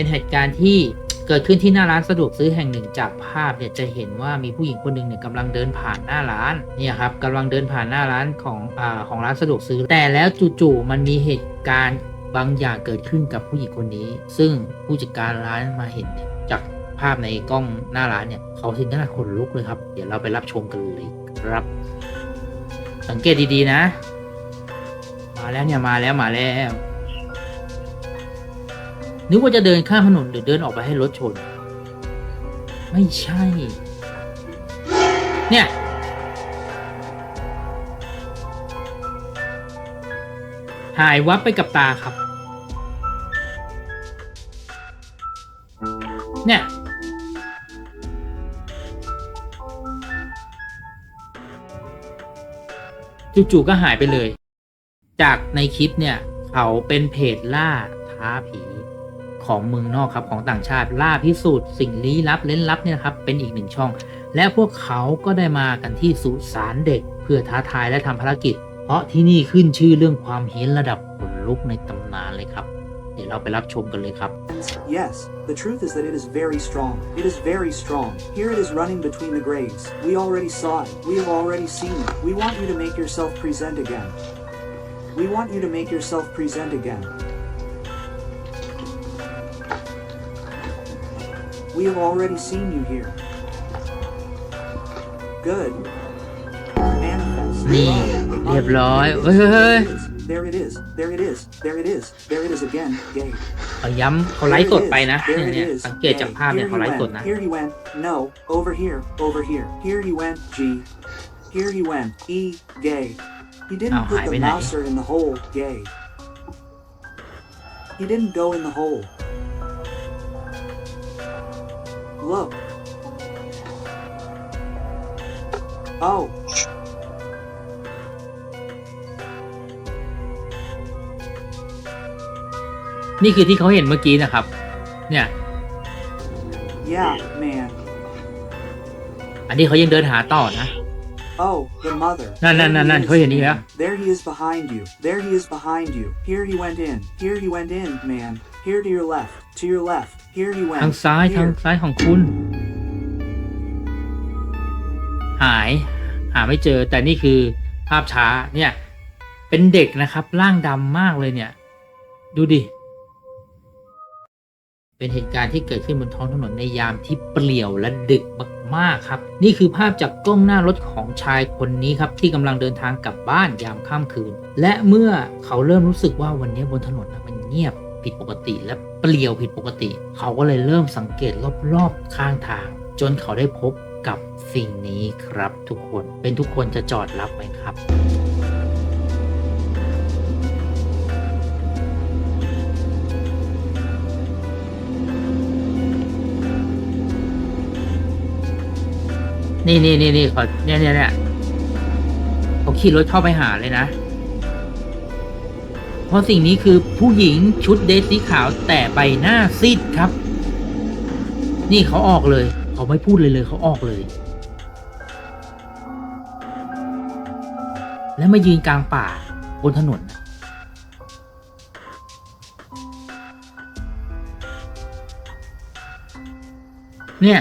เป็นเหตุการณ์ที่เกิดขึ้นที่หน้าร้านสะดวกซื้อแห่งหนึ่งจากภาพเนี่ยจะเห็นว่ามีผู้หญิงคนหนึ่งเนี่ยกำลังเดินผ่านหน้าร้านเนี่ยครับกำลังเดินผ่านหน้าร้านของอ่าของร้านสะดวกซื้อ แต่แล้วจู่ๆมันมีเหตุการณ์บางอย่างเกิดขึ้นกับผู้หญิงคนนี้ ซึ่งผู้จัดการร้านมาเห็นจากภาพในกล้องหน้าร้านเนี่ยเขาถึงขนาดขนลุกเลยครับ เดี๋ยวเราไปรับชมกันเลยครับ สังเกตดีๆนะ มาแล้วเนี่ยมาแล้วมาแล้ว นึกว่าจะเดินข้ามถนนหรือเดินออกไปให้รถชน ไม่ใช่ เนี่ย หายวับไปกับตาครับ เนี่ยจู่ๆก็หายไปเลย จากในคลิปเนี่ย เขาเป็นเพจล่าท้าผี ของเมืองนอกครับของต่างชาติล่าพิสูจน์สิ่งลี้ลับเล่นลับเนี่ยครับเป็นอีกหนึ่งช่อง และพวกเขาก็ได้มากันที่สุสานเด็ก เพื่อท้าทายและทำภารกิจ เพราะที่นี่ขึ้นชื่อเรื่องความเฮี้ยนระดับขนลุกในตำนานเลยครับ เดี๋ยวเราไปรับชมกันเลยครับ Yes, the truth is that it is very strong. It is very strong. Here it is running between the graves. We already saw it. We have already seen it. We want you to make yourself present again. We want you to make yourself present again. We have already seen you here. Good. Manifest. นี่ เรียบร้อยเฮ้ยเฮ้ยเฮ้ย There it is. There it is. There it is. There it is again. Gay. เขาย้ำเขาไลฟ์สดไปนะเนี่ย There เนี่ย it is. สังเกตจากภาพเนี่ย Here เขา he ไลฟ์สด went. นะ Here he went. No. Over here. Over here. Here he went. G. Here he went. E. Gay. He didn't Oh, put hi, the Vinay. mouser in the hole. Gay. He didn't go in the hole. Look. Oh. นี่คือที่เขาเห็นเมื่อกี้นะครับ เนี่ย Yeah, man. อันนี้เขายังเดินหาต่อนะ Oh, the mother. No, no, There no, he no, is, เขาเห็นอีกแล้ว man. There he is behind you. There he is behind you. Here he went in. Here he went in, man. Here to your left. To your left. Here he went. ทางซ้ายทาง Here. ซ้ายของคุณ หาย หาไม่เจอ แต่นี่คือภาพช้าเนี่ย เป็นเด็กนะครับ ร่างดำมากเลยเนี่ย ดูดิ เป็นเหตุการณ์ที่เกิดขึ้นบนท้องถนนในยามที่เปลี่ยวและดึกมากๆครับ นี่คือภาพจากกล้องหน้ารถของชายคนนี้ครับ ที่กำลังเดินทางกลับบ้านยามค่ำคืน และเมื่อเขาเริ่มรู้สึกว่าวันนี้บนถนนน่ะมันเงียบ ผิดปกติ และเปลี่ยวผิดปกติ เขาก็เลยเริ่มสังเกตรอบๆข้างทาง จนเขาได้พบกับสิ่งนี้ครับทุกคนเป็นทุกคนจะจอดรับไหมครับนี่นี่นี่นี่เขาเนี่ยเนี่ยเนี่ยเขาขี่รถเข้าไปหาเลยนะ เพราะสิ่งนี้คือผู้หญิงชุดเดรสสีขาวแต่ใบหน้าซีดครับ นี่เขาออกเลย เขาไม่พูดเลยเลยเขาออกเลย แล้วมายืนกลางป่าบนถนนเนี่ย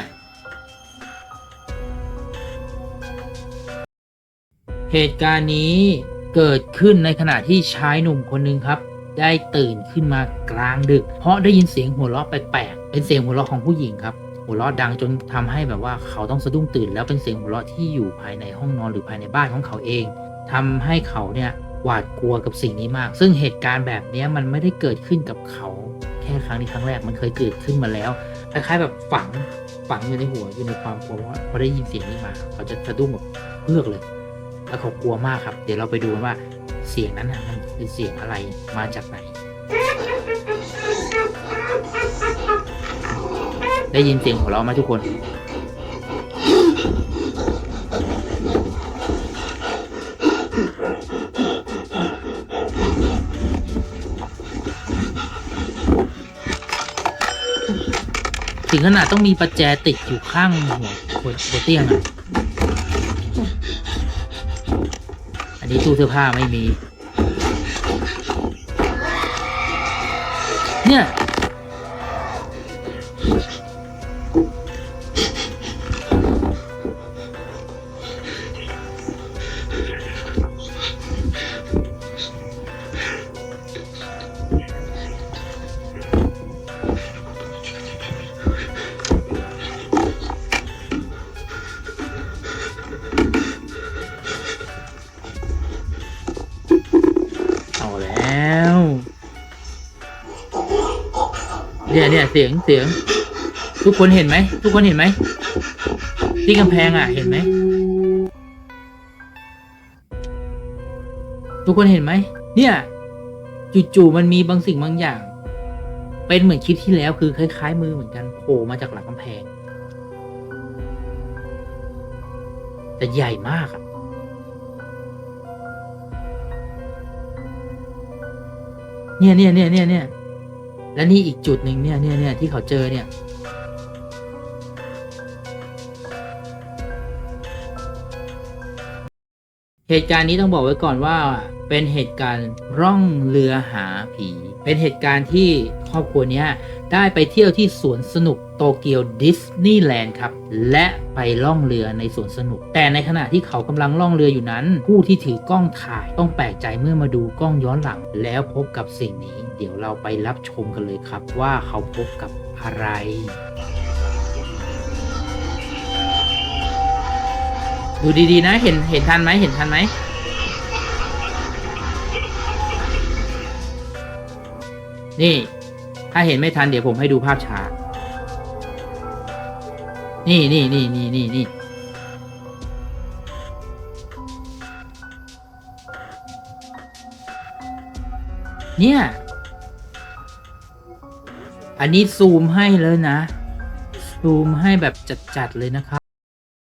เหตุการณ์นี้ เกิดขึ้นในขณะที่ชายหนุ่มคนหนึ่งครับ ได้ตื่นขึ้นมากลางดึก เพราะได้ยินเสียงหัวเราะแปลกๆเป็นเสียงหัวเราะของผู้หญิงครับหัวเราะดังจนทำให้แบบว่าเขาต้องสะดุ้งตื่น แล้วเป็นเสียงหัวเราะที่อยู่ภายในห้องนอนหรือภายในบ้านของเขาเองทำให้เขาเนี่ยหวาดกลัวกับสิ่งนี้มาก ซึ่งเหตุการณ์แบบนี้มันไม่ได้เกิดขึ้นกับเขา แค่ครั้งนี้ครั้งแรกมันเคยเกิดขึ้นมาแล้วคล้ายๆแบบฝังฝังอยู่ในหัวอยู่ในความกลัวว่าพอได้ยินเสียงนี้มา เขาจะสะดุ้งแบบเพือกเลย แล้วเขากลัวมากครับ เดี๋ยวเราไปดูว่าเสียงนั้นมันคือเสียงอะไรมาจากไหน ได้ยินเสียงของเราไหมทุกคน ถึงขนาดต้องมีประแจติดอยู่ข้างหัวหัวหัวเตียงอะ นนี้ตู้เสื้อผ้าไม่มี เนี่ย เนี่ยเนี่ยเสียงเสียง ทุกคนเห็นไหมทุกคนเห็นไหมที่กำแพงอะ เห็นไหมทุกคนเห็นไหมเนี่ยจู่ๆมันมีบางสิ่งบางอย่าง เป็นเหมือนคลิปที่แล้วคือคล้ายๆ มือเหมือนกันโผล่มาจากหลังกำแพง แต่ใหญ่มากอะเนี่ยเนี่ยเนี่ยเนี่ยเนี่ย และนี่อีกจุดหนึ่งเนี่ยเนี่ยเนี่ยที่เขาเจอเนี่ย เหตุการณ์นี้ต้องบอกไว้ก่อนว่า เป็นเหตุการณ์ร่องเรือหาผี เป็นเหตุการณ์ที่ครอบครัวนี้ได้ไปเที่ยวที่สวนสนุกโตเกียวดิสนีย์แลนด์ครับ และไปล่องเรือในสวนสนุก แต่ในขณะที่เขากำลังล่องเรืออยู่นั้น ผู้ที่ถือกล้องถ่ายต้องแปลกใจเมื่อมาดูกล้องย้อนหลัง แล้วพบกับสิ่งนี้ เดี๋ยวเราไปรับชมกันเลยครับ ว่าเขาพบกับอะไรดูดีๆนะ เห็นเห็นทันไหมเห็นทันไหม นี่ ถ้าเห็นไม่ทันเดี๋ยวผมให้ดูภาพช้า นี่นี่นี่นี่นี่นี่เนี่ย อันนี้ซูมให้เลยนะ ซูมให้แบบจัด ๆ เลยนะครับ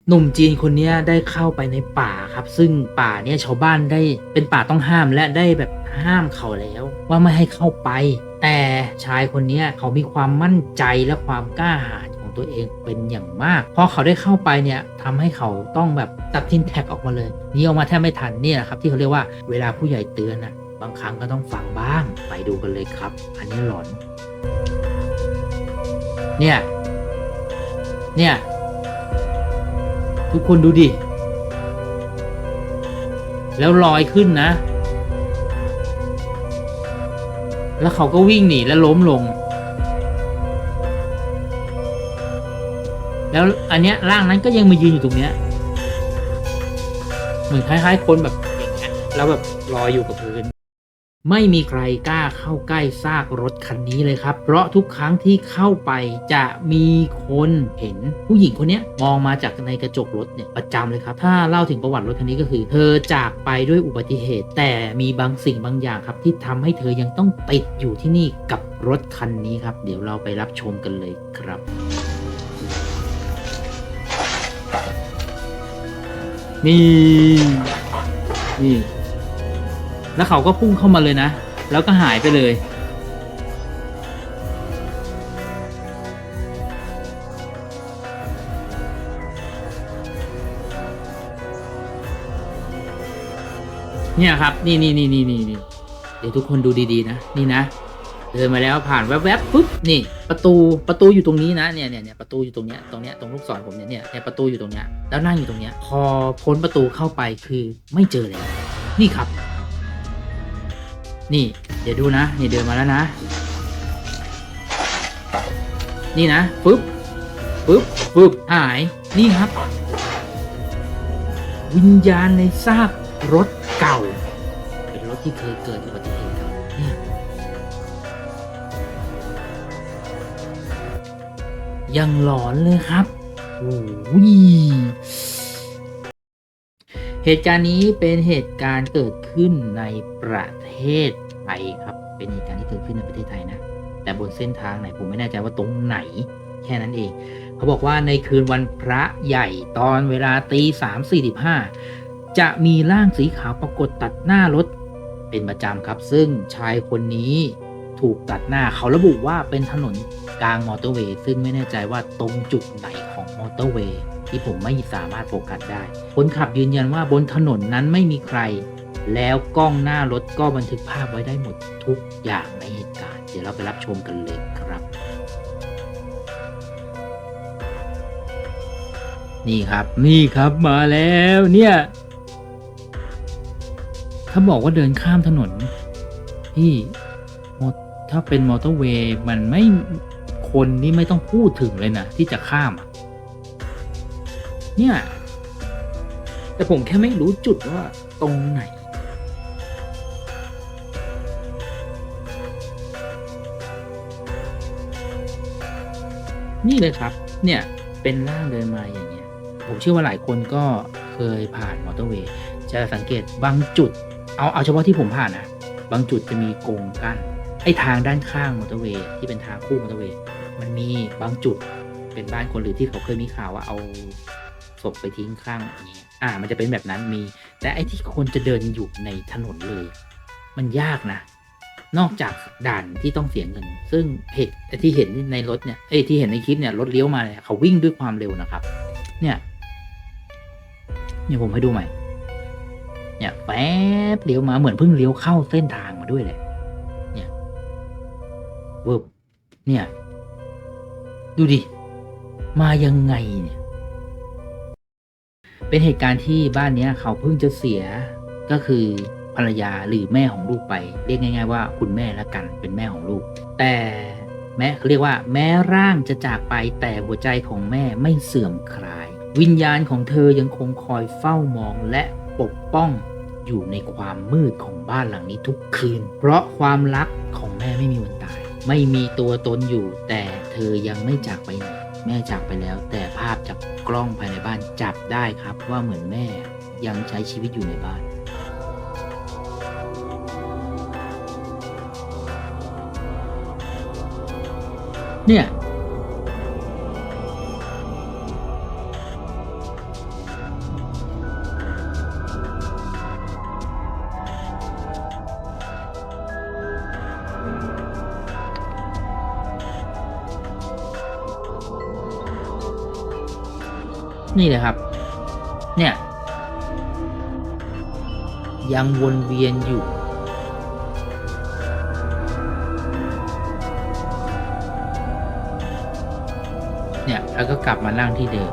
หนุ่มจีนคนนี้ได้เข้าไปในป่าครับ ซึ่งป่าเนี่ยชาวบ้านได้เป็นป่าต้องห้ามและได้แบบห้ามเขาแล้ว ว่าไม่ให้เข้าไป แต่ชายคนนี้เขามีความมั่นใจและความกล้าหาญของตัวเองเป็นอย่างมากพอเขาได้เข้าไปเนี่ยทำให้เขาต้องแบบตัดทินแท็กออกมาเลยหนี่ออกมาแทบไม่ทันเนี่ยแหละครับ ที่เขาเรียกว่าเวลาผู้ใหญ่เตือนนะบางครั้งก็ต้องฟังบ้างไปดูกันเลยครับ อันนี้หลอน เนี่ยเนี่ย ทุกคนดูดิ แล้วลอยขึ้นนะ แล้วเขาก็วิ่งหนีแล้วล้มลง แล้วอันเนี้ยร่างนั้นก็ยังมายืนอยู่ตรงเนี้ย เหมือนคล้ายๆคนแบบอย่างเงี้ยแล้วแบบลอยอยู่กับพื้น ไม่มีใครกล้าเข้าใกล้ซากรถคันนี้เลยครับ เพราะทุกครั้งที่เข้าไปจะมีคนเห็นผู้หญิงคนนี้มองมาจากในกระจกรถเนี่ยประจำเลยครับ ถ้าเล่าถึงประวัติรถคันนี้ก็คือ เธอจากไปด้วยอุบัติเหตุ แต่มีบางสิ่งบางอย่างครับ ที่ทำให้เธอยังต้องติดอยู่ที่นี่กับรถคันนี้ครับ เดี๋ยวเราไปรับชมกันเลยครับนี่นี่ แล้วเขาก็พุ่งเข้ามาเลยนะ แล้วก็หายไปเลย เนี่ยครับ นี่นี่นี่นี่นี่เดี๋ยวทุกคนดูดีๆนะ นี่นะ เดินมาแล้วผ่านแวบๆปุ๊บ นี่ ประตู ประตูอยู่ตรงนี้นะ เนี่ยเนี่ยเนี่ยประตูอยู่ตรงเนี้ย ตรงเนี้ย ตรงลูกศรผมเนี่ย เนี่ยเนี่ยประตูอยู่ตรงเนี้ย แล้วนั่งอยู่ตรงเนี้ย พอพ้นประตูเข้าไปคือไม่เจอแล้วนี่ครับ นี่ เดี๋ยวดูนะ นี่เดินมาแล้วนะ นี่นะปึ๊บปึ๊บปึ๊บหาย นี่ครับ วิญญาณในซากรถเก่า เป็นรถที่เคยเกิดอุบัติเหตุครับนี่ยังหลอนเลยครับ โอ้ย เหตุการณ์นี้เป็นเหตุการณ์เกิดขึ้นในประเทศไทยครับ เป็นเหตุการณ์ที่เกิดขึ้นในประเทศไทยนะ แต่บนเส้นทางไหนผมไม่แน่ใจว่าตรงไหนแค่นั้นเอง เขาบอกว่าในคืนวันพระใหญ่ตอนเวลาตีสามสี่สิบห้าจะมีร่างสีขาวปรากฏตัดหน้ารถเป็นประจำครับ ซึ่งชายคนนี้ถูกตัดหน้าเขาระบุว่าเป็นถนนกลางมอเตอร์เวย์ซึ่งไม่แน่ใจว่าตรงจุดไหนของมอเตอร์เวย์ ที่ผมไม่สามารถโฟกัสได้ คนขับยืนยันว่าบนถนนนั้นไม่มีใคร แล้วกล้องหน้ารถก็บันทึกภาพไว้ได้หมดทุกอย่างในเหตุการณ์ เดี๋ยวเราไปรับชมกันเลยครับ นี่ครับนี่ครับมาแล้วเนี่ยถ้าบอกว่าเดินข้ามถนนพี่ถ้าเป็นมอเตอร์เวย์มันไม่คนนี่ไม่ต้องพูดถึงเลยนะ ที่จะข้ามอะ เนี่ย แต่ผมแค่ไม่รู้จุดว่าตรงไหน นี่เลยครับ เนี่ยเป็นร่างเดินมาอย่างเงี้ย ผมเชื่อว่าหลายคนก็เคยผ่านมอเตอร์เวย์จะสังเกตบางจุด เอาเอาเฉพาะที่ผมผ่านนะบางจุดจะมีกรงกั้นไอ้ทางด้านข้างมอเตอร์เวย์ที่เป็นทางคู่มอเตอร์เวย์มันมีบางจุดเป็นบ้านคนหรือที่เขาเคยมีข่าวว่าเอา ศพไปทิ้งข้างอย่างเงี้ยอ่า มันจะเป็นแบบนั้นมี แต่ไอ้ที่คนจะเดินอยู่ในถนนเลย มันยากนะ นอกจากด่านที่ต้องเสียเงิน ซึ่งเหตุไอ้ที่เห็นในรถเนี่ยเอ้ที่เห็นในคลิปเนี่ยรถเลี้ยวมาเนี่ยเขาวิ่งด้วยความเร็วนะครับ เนี่ยเนี่ยผมให้ดูใหม่ เนี่ยแป๊บเลี้ยวมาเหมือนเพิ่งเลี้ยวเข้าเส้นทางมาด้วยเลย เนี่ยเวิบเนี่ย ดูดิ มายังไงเนี่ย เป็นเหตุการณ์ที่บ้านเนี้ยเขาเพิ่งจะเสียก็คือภรรยาหรือแม่ของลูกไป เรียกง่าย ๆ ว่าคุณแม่ละกันเป็นแม่ของลูก แต่แม้เขาเรียกว่า แม้ร่างจะจากไปแต่หัวใจของแม่ไม่เสื่อมคลาย วิญญาณของเธอยังคงคอยเฝ้ามองและปกป้องอยู่ในความมืดของบ้านหลังนี้ทุกคืน เพราะความรักของแม่ไม่มีวันตาย ไม่มีตัวตนอยู่ แต่เธอยังไม่จากไปไหน แม่จากไปแล้ว แต่ภาพจากกล้องภายในบ้านจับได้ครับ ว่าเหมือนแม่ยังใช้ชีวิตอยู่ในบ้านเนี่ย นี่เลยครับ เนี่ย ยังวนเวียนอยู่เนี่ยแล้วก็กลับมานั่งที่เดิม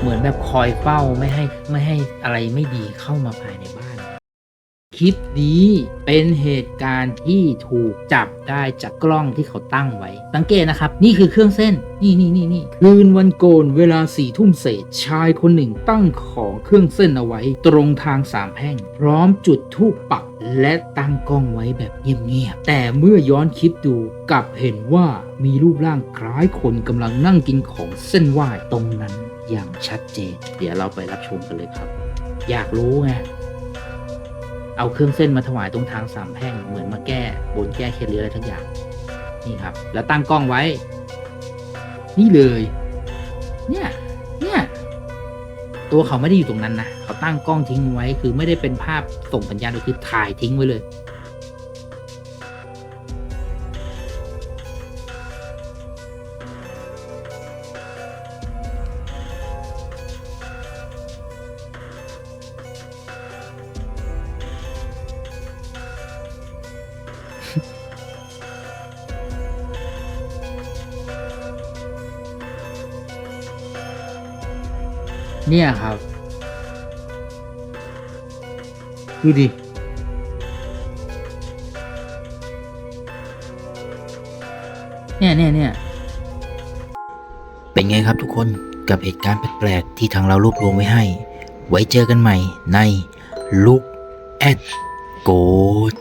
เหมือนแบบคอยเฝ้าไม่ให้ไม่ให้อะไรไม่ดีเข้ามาภายในบ้าน คลิปนี้เป็นเหตุการณ์ที่ถูกจับได้จากกล้องที่เขาตั้งไว้ สังเกตนะครับ นี่คือเครื่องเส้น นี่นี่นี่นี่คืนวันโกนเวลาสี่ทุ่มเศษ ชายคนหนึ่งตั้งของเครื่องเส้นเอาไว้ ตรงทางสามแพร่ง พร้อมจุดธูปปักและตั้งกล้องไว้แบบเงียบๆ แต่เมื่อย้อนคลิปดูกลับเห็นว่ามีรูปร่างคล้ายคนกำลังนั่งกินของเส้นไหว้ตรงนั้นอย่างชัดเจน เดี๋ยวเราไปรับชมกันเลยครับ อยากรู้ไง เอาเครื่องเส้นมาถวายตรงทางสามแพร่งเหมือนมาแก้บนแก้เคล็ดหรืออะไรทั้งอย่างนี่ครับ แล้วตั้งกล้องไว้ นี่เลย เนี่ยเนี่ยตัวเขาไม่ได้อยู่ตรงนั้นนะเขาตั้งกล้องทิ้งไว้คือไม่ได้เป็นภาพส่งสัญญาณโดยคือถ่ายทิ้งไว้เลย เนี่ยครับ ดูดิ เนี่ยเนี่ยเนี่ยเป็นไงครับทุกคนกับเหตุการณ์แปลกๆที่ทางเรารวบรวมไว้ให้ ไว้เจอกันใหม่ในลุกแอดโกด